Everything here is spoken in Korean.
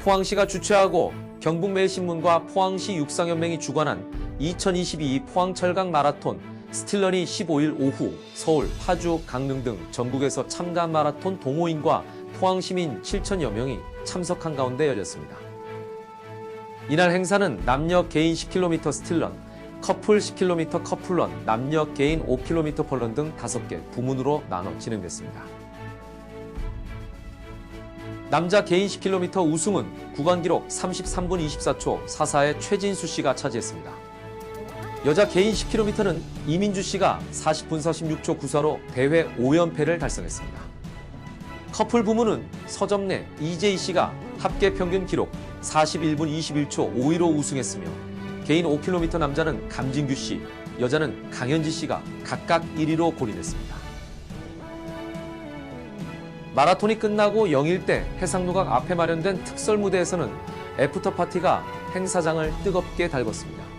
포항시가 주최하고 경북매일신문과 포항시 육상연맹이 주관한 2022 포항철강 마라톤 스틸런이 15일 오후 서울, 파주, 강릉 등 전국에서 참가한 마라톤 동호인과 포항시민 7천여 명이 참석한 가운데 열렸습니다. 이날 행사는 남녀 개인 10km 스틸런, 커플 10km 커플런, 남녀 개인 5km 펄런 등 5개 부문으로 나눠 진행됐습니다. 남자 개인 10km 우승은 구간 기록 33분 24초 44의 최진수 씨가 차지했습니다. 여자 개인 10km는 이민주 씨가 40분 46초 94로 대회 5연패를 달성했습니다. 커플 부문은 서점내 이재희 씨가 합계 평균 기록 41분 21초 5위로 우승했으며 개인 5km 남자는 감진규 씨, 여자는 강현지 씨가 각각 1위로 골인했습니다. 마라톤이 끝나고 영일대 해상루각 앞에 마련된 특설 무대에서는 애프터 파티가 행사장을 뜨겁게 달궜습니다.